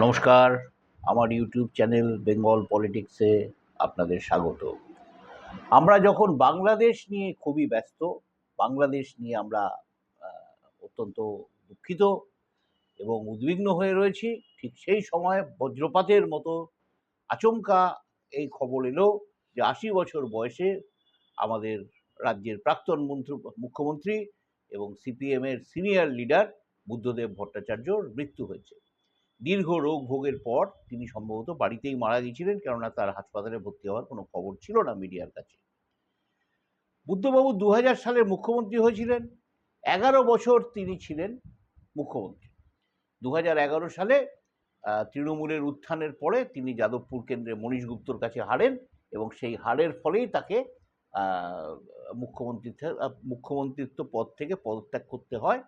নমস্কার। আমার YouTube channel Bengal পলিটিক্সে আপনাদের স্বাগত। আমরা যখন বাংলাদেশ নিয়ে খুবই ব্যস্ত, বাংলাদেশ নিয়ে আমরা অত্যন্ত দুঃখিত এবং উদ্বিগ্ন হয়ে রয়েছি, ঠিক সেই সময় বজ্রপাতের মতো আচমকা এই খবর এলো যে আশি বছর বয়সে আমাদের রাজ্যের প্রাক্তন মন্ত্রী, মুখ্যমন্ত্রী এবং সিপিএমের সিনিয়র লিডার বুদ্ধদেব ভট্টাচার্যর মৃত্যু হয়েছে। দীর্ঘ রোগ ভোগের পর তিনি সম্ভবত বাড়িতেই মারা গিয়েছিলেন, কেননা তার হাসপাতালে ভর্তি হওয়ার কোনো খবর ছিল না মিডিয়ার কাছে। বুদ্ধবাবু দু হাজার সালে মুখ্যমন্ত্রী হয়েছিলেন, এগারো বছর তিনি ছিলেন মুখ্যমন্ত্রী। দু হাজার এগারো সালে তৃণমূলের উত্থানের পরে তিনি যাদবপুর কেন্দ্রে মনীশ গুপ্তর কাছে হারেন এবং সেই হারের ফলেই তাকে মুখ্যমন্ত্রী মুখ্যমন্ত্রিত্ব পদ থেকে পদত্যাগ করতে হয়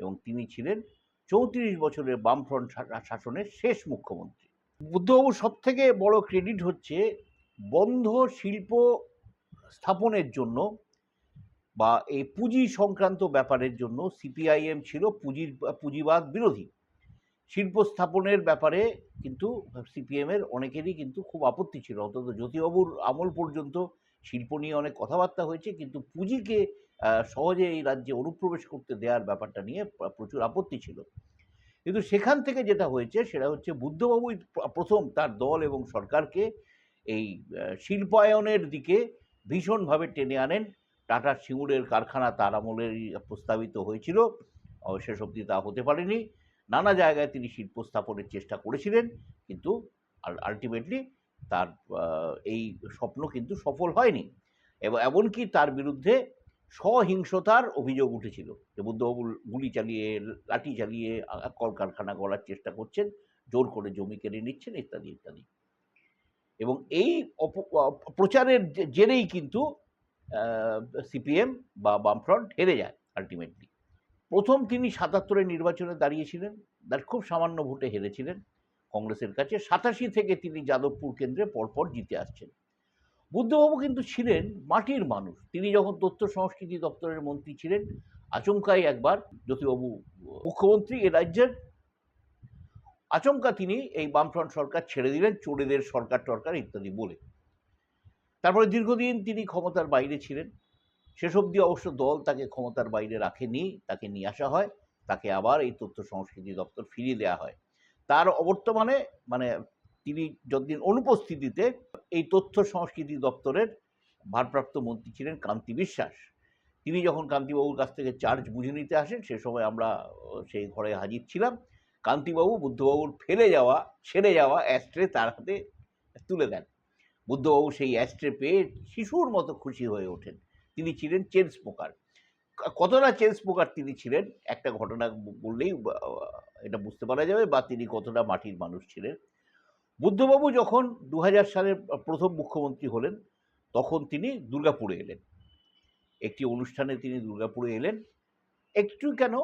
এবং তিনি ছিলেন চৌত্রিশ বছরের বামফ্রন্ট শাসনের শেষ মুখ্যমন্ত্রী। বুদ্ধবাবুর সব থেকে বড় ক্রেডিট হচ্ছে বন্ধ শিল্প স্থাপনের জন্য বা এই পুঁজি সংক্রান্ত ব্যাপারের জন্য সিপিআইএম ছিল পুঁজির, পুঁজিবাদ বিরোধী। শিল্প স্থাপনের ব্যাপারে কিন্তু সিপিএমের অনেকেরই কিন্তু খুব আপত্তি ছিল। অন্তত জ্যোতিবাবুর আমল পর্যন্ত শিল্প নিয়ে অনেক কথাবার্তা হয়েছে, কিন্তু পুঁজিকে সহজে এই রাজ্যে অনুপ্রবেশ করতে দেওয়ার ব্যাপারটা নিয়ে প্রচুর আপত্তি ছিল। কিন্তু সেখান থেকে যেটা হয়েছে, সেটা হচ্ছে বুদ্ধবাবুই প্রথম তার দল এবং সরকারকে এই শিল্পায়নের দিকে ভীষণভাবে টেনে আনেন। টাটা সিঙ্গুরের কারখানা তার আমলেরই প্রস্তাবিত হয়েছিল। শেষ অবধি তা হতে পারেনি। নানা জায়গায় তিনি শিল্প স্থাপনের চেষ্টা করেছিলেন, কিন্তু আলটিমেটলি তার এই স্বপ্ন কিন্তু সফল হয়নি। এবং এমনকি তার বিরুদ্ধে সহিংসতার অভিযোগ উঠেছিল যে বুদ্ধবাবু গুলি চালিয়ে, লাঠি চালিয়ে কলকারখানা গড়ার চেষ্টা করছেন, জোর করে জমি কেড়ে নিচ্ছেন, ইত্যাদি ইত্যাদি। এবং এই প্রচারের জেরেই কিন্তু সিপিএম বা বামফ্রন্ট হেরে যায় আলটিমেটলি প্রথম তিনি সাতাত্তরে নির্বাচনে দাঁড়িয়েছিলেন, তার খুব সামান্য ভোটে হেরেছিলেন। কংগ্রেসের কাছে সাতাশি থেকে তিনি যাদবপুর কেন্দ্রে পরপর জিতে আসছেন। বুদ্ধবাবু কিন্তু ছিলেন মাটির মানুষ। তিনি যখন তথ্য সংস্কৃতি দপ্তরের মন্ত্রী ছিলেন, আচমকাই একবার জ্যোতিবাবু, মুখ্যমন্ত্রী এ রাজ্যের, আচমকা তিনি এই বামফ্রন্ট সরকার ছেড়ে দিলেন, চোরেদের সরকার টরকার ইত্যাদি বলে। তারপরে দীর্ঘদিন তিনি ক্ষমতার বাইরে ছিলেন। শেষ অবধি অবশ্য দল তাকে ক্ষমতার বাইরে রাখেনি, তাকে নিয়ে আসা হয়, তাকে আবার এই তথ্য সংস্কৃতি দপ্তর ফিরিয়ে দেওয়া হয়। তার অবর্তমানে মানে তিনি যতদিন অনুপস্থিতিতে এই তথ্য সংস্কৃতি দপ্তরের ভারপ্রাপ্ত মন্ত্রী ছিলেন কান্তি বিশ্বাস। তিনি যখন কান্তিবাবুর কাছ থেকে চার্জ বুঝে নিতে আসেন, সে সময় আমরা সেই ঘরে হাজির ছিলাম। কান্তিবাবু বুদ্ধবাবুর ফেলে যাওয়া, ছেড়ে যাওয়া অ্যাস্ট্রে তার হাতে তুলে দেন। বুদ্ধবাবু সেই অ্যাস্ট্রে পেয়ে শিশুর মতো খুশি হয়ে ওঠেন। তিনি ছিলেন চেন স্মোকার কতটা চেন স্মোকার তিনি ছিলেন, একটা ঘটনা বললেই এটা বুঝতে পারা যাবে বা তিনি কতটা মাটির মানুষ ছিলেন। বুদ্ধবাবু যখন দু সালে প্রথম মুখ্যমন্ত্রী হলেন, তখন তিনি দুর্গাপুরে এলেন। একটি অনুষ্ঠানে তিনি দুর্গাপুরে এলেন। একটু কেন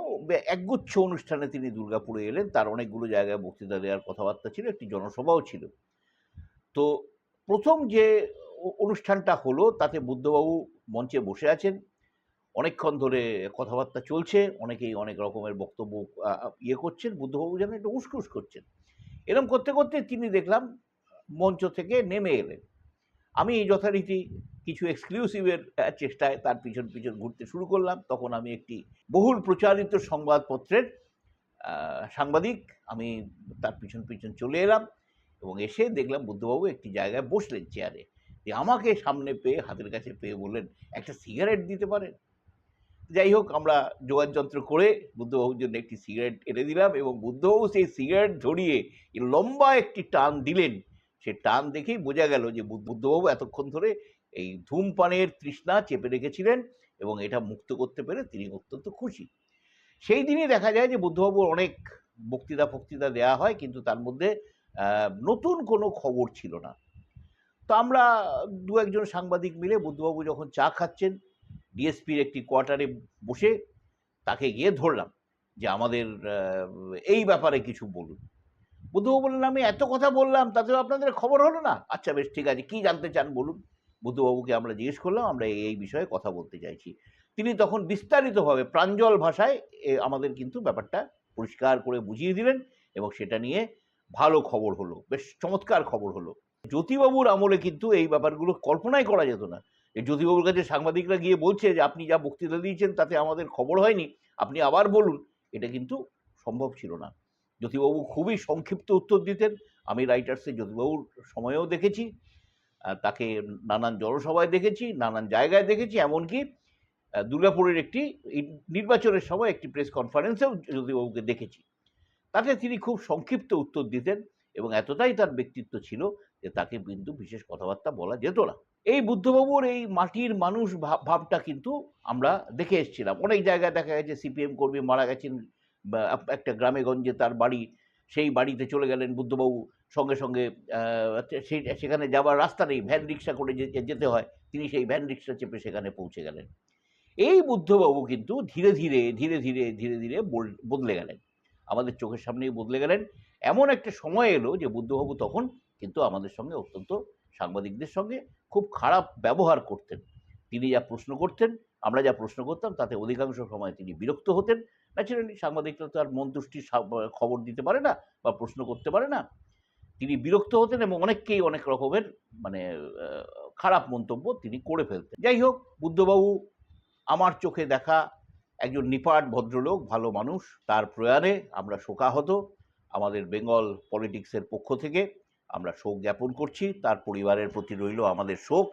একগুচ্ছ অনুষ্ঠানে তিনি দুর্গাপুরে এলেন। তার অনেকগুলো জায়গায় বক্তৃতা দেওয়ার কথাবার্তা ছিল, একটি জনসভাও ছিল। তো প্রথম যে অনুষ্ঠানটা হলো, তাতে বুদ্ধবাবু মঞ্চে বসে আছেন। অনেকক্ষণ ধরে কথাবার্তা চলছে, অনেকেই অনেক রকমের বক্তব্য ইয়ে করছেন। বুদ্ধবাবু যেন একটু উস্কুস করছেন। এরকম করতে করতে তিনি দেখলাম মঞ্চ থেকে নেমে এলেন। আমি যথারীতি কিছু এক্সক্লুসিভের চেষ্টায় তার পিছন পিছন ঘুরতে শুরু করলাম। তখন আমি একটি বহুল প্রচারিত সংবাদপত্রের সাংবাদিক, আমি তার পিছন পিছন চলে এলাম এবং এসে দেখলাম বুদ্ধবাবু একটি জায়গায় বসলেন চেয়ারে যে আমাকে সামনে পেয়ে, হাতের কাছে পেয়ে বললেন, একটা সিগারেট দিতে পারেন? যাই হোক, আমরা যোগাযন্ত্র করে বুদ্ধবাবুর জন্য একটি সিগারেট এনে দিলাম এবং বুদ্ধবাবু সেই সিগারেট ধরিয়ে লম্বা একটি টান দিলেন। সে টান দেখেই বোঝা গেল যে বুদ্ধবাবু এতক্ষণ ধরে এই ধূমপানের তৃষ্ণা চেপে রেখেছিলেন এবং এটা মুক্ত করতে পেরে তিনি অত্যন্ত খুশি। সেই দিনই দেখা যায় যে বুদ্ধবাবুর অনেক বক্তৃতা, ফক্তৃতা দেওয়া হয় কিন্তু তার মধ্যে নতুন কোনো খবর ছিল না। তো আমরা দু একজন সাংবাদিক মিলে বুদ্ধবাবু যখন চা খাচ্ছেন ডিএসপির একটি কোয়ার্টারে বসে তাকে গিয়ে ধরলাম যে আমাদের এই ব্যাপারে কিছু বলুন। বুদ্ধবাবু বললেন, আমি এত কথা বললাম, তাতেও আপনাদের খবর হলো না? আচ্ছা বেশ, ঠিক আছে, কি জানতে চান বলুন? বুদ্ধবাবুকে আমরা জিজ্ঞেস করলাম, আমরা এই বিষয়ে কথা বলতে চাইছি। তিনি তখন বিস্তারিতভাবে প্রাঞ্জল ভাষায় আমাদের কিন্তু ব্যাপারটা পরিষ্কার করে বুঝিয়ে দিলেন এবং সেটা নিয়ে ভালো খবর হলো, বেশ চমৎকার খবর হলো। জ্যোতিবাবুর আমলে কিন্তু এই ব্যাপারগুলো কল্পনাই করা যেত না। জ্যোতিবাবুর কাছে সাংবাদিকরা গিয়ে বলছে যে, আপনি যা বক্তৃতা দিয়েছেন তাতে আমাদের খবর হয়নি, আপনি আবার বলুন। এটা কিন্তু সম্ভব ছিল না। জ্যোতিবাবু খুবই সংক্ষিপ্ত উত্তর দিতেন। আমি রাইটার্সে জ্যোতিবাবুর সময়েও দেখেছি তাকে নানান জনসভায় দেখেছি, নানান জায়গায় দেখেছি, এমনকি দুর্গাপুরের একটি নির্বাচনের সময় একটি প্রেস কনফারেন্সেও জ্যোতিবাবুকে দেখেছি। তাতে তিনি খুব সংক্ষিপ্ত উত্তর দিতেন এবং এতটাই তার ব্যক্তিত্ব ছিল যে তাকে কিন্তু বিশেষ কথাবার্তা বলা যেত না। এই বুদ্ধবাবুর এই মাটির মানুষ ভাব- ভাবটা কিন্তু আমরা দেখে এসেছিলাম। অনেক জায়গায় দেখা গেছে সিপিএম কর্মী মারা গেছেন একটা গ্রামে গঞ্জে তার বাড়ি, সেই বাড়িতে চলে গেলেন বুদ্ধবাবু। সঙ্গে সঙ্গে সেখানে যাওয়ার রাস্তা নেই, ভ্যান রিক্সা করে যেতে হয়, তিনি সেই ভ্যান রিক্সা চেপে সেখানে পৌঁছে গেলেন। এই বুদ্ধবাবু কিন্তু ধীরে ধীরে ধীরে ধীরে ধীরে ধীরে বদলে গেলেন। আমাদের চোখের সামনেই বদলে গেলেন। এমন একটা সময় এলো যে বুদ্ধবাবু তখন কিন্তু আমাদের সঙ্গে অত্যন্ত সাংবাদিকদের সঙ্গে খুব খারাপ ব্যবহার করতেন। তিনি যা প্রশ্ন করতেন, আমরা যা প্রশ্ন করতাম, তাতে অধিকাংশ সময় তিনি বিরক্ত হতেন। ন্যাচারালি সাংবাদিকরা তো আর মন তুষ্টির খবর দিতে পারে না বা প্রশ্ন করতে পারে না। তিনি বিরক্ত হতেন এবং অনেককেই অনেক রকমের মানে খারাপ মন্তব্য তিনি করে ফেলতেন। যাই হোক, বুদ্ধবাবু, আমার চোখে দেখা একজন নিপাট ভদ্রলোক, ভালো মানুষ। তার প্রয়াণে আমরা শোকাহত। আমাদের বেঙ্গল পলিটিক্সের পক্ষ থেকে আমরা শোক জ্ঞাপন করছি তার পরিবারের প্রতি রইল আমাদের শোক।